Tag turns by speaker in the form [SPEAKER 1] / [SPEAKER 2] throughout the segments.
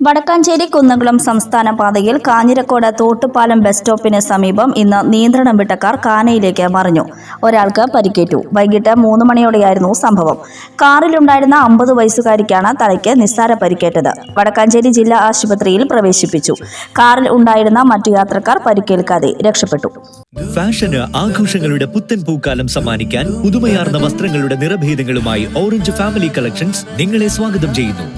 [SPEAKER 1] വടക്കാഞ്ചേരി കുന്നംകുളം സംസ്ഥാന പാതയിൽ കാഞ്ഞിരക്കോട് തോട്ടുപാലം ബസ് സ്റ്റോപ്പിന് സമീപം ഇന്ന് നിയന്ത്രണം വിട്ട കാർ കാനയിലേക്ക് മറിഞ്ഞു. ഒരാൾക്ക് പരിക്കേറ്റു. വൈകിട്ട് മൂന്ന് മണിയോടെയായിരുന്നു സംഭവം. കാറിലുണ്ടായിരുന്ന അമ്പത് വയസ്സുകാരിക്കാണ് തലയ്ക്ക് നിസ്സാര പരിക്കേറ്റത്. വടക്കാഞ്ചേരി ജില്ലാ ആശുപത്രിയിൽ പ്രവേശിപ്പിച്ചു. കാറിൽ ഉണ്ടായിരുന്ന മറ്റു യാത്രക്കാർ പരിക്കേൽക്കാതെ രക്ഷപ്പെട്ടു.
[SPEAKER 2] ഫാഷന് ആഘോഷങ്ങളുടെ പുത്തൻ പൂക്കാലം സമ്മാനിക്കാൻ പുതുമയാർന്ന വസ്ത്രങ്ങളുടെ നിറഭേദങ്ങളുമായി ഓറഞ്ച് ഫാമിലി കളക്ഷൻസ് നിങ്ങളെ സ്വാഗതം ചെയ്യുന്നു.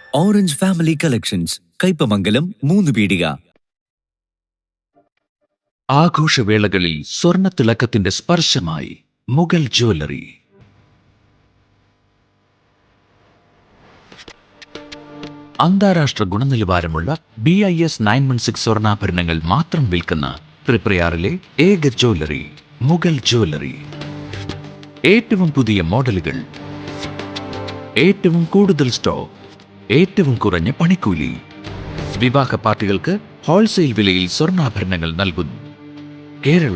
[SPEAKER 2] orange family collections Kaippamangalam Moonnupeedika.
[SPEAKER 3] ആഘോഷവേളകളിൽ സ്വർണത്തിളക്കത്തിന്റെ സ്പർശമായി മുഗൾ ജ്വല്ലറി. അന്താരാഷ്ട്ര ഗുണനിലവാരമുള്ള B I S nine one six സ്വർണാഭരണങ്ങൾ മാത്രം വിൽക്കുന്ന ത്രിപ്രയാറിലെ ഏക ജ്വല്ലറി മുഗൾ ജ്വല്ലറി. ഏറ്റവും പുതിയ മോഡലുകൾ ഏറ്റവും കൂടുതൽ സ്റ്റോക്ക് ഏറ്റവും കുറഞ്ഞ പണിക്കൂലി. വിവാഹ പാർട്ടികൾക്ക് ഹോൾസെയിൽ വിലയിൽ സ്വർണാഭരണങ്ങൾ നൽകുന്നു. കേരള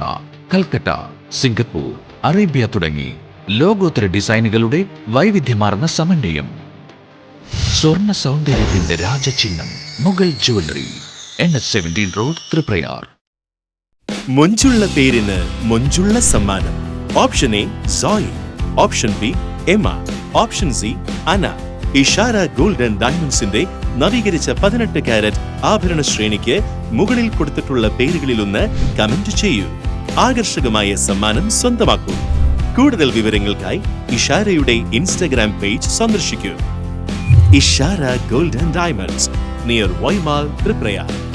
[SPEAKER 3] കൽക്കട്ട സിംഗപ്പൂർ അറേബ്യ തുടങ്ങി ലോകോത്തര ഡിസൈനുകളുടെ വൈവിധ്യമാർന്ന സമന്വയം. സ്വർണ സൗന്ദര്യത്തിന്റെ രാജചിഹ്നം Mughal jewellery N S seventeen road Triprayar
[SPEAKER 4] മൊഞ്ചുള്ള പേരിന് മൊഞ്ചുള്ള സമ്മാനം. Option A Zoey option B Emma option C Ana Ishara gold and ഡയമണ്ട്സിന്റെ നവീകരിച്ച പതിനെട്ട് കാരറ്റ് ആഭരണ ശ്രേണിക്ക് മുകളിൽ കൊടുത്തിട്ടുള്ള പേരുകളിലൊന്ന് കമന്റ് ചെയ്യൂ. ആകർഷകമായ സമ്മാനം സ്വന്തമാക്കൂ. കൂടുതൽ വിവരങ്ങൾക്കായി ഇഷാരയുടെ ഇൻസ്റ്റഗ്രാം പേജ് സന്ദർശിക്കൂ. Ishara gold and diamonds near Y mall Triprayar.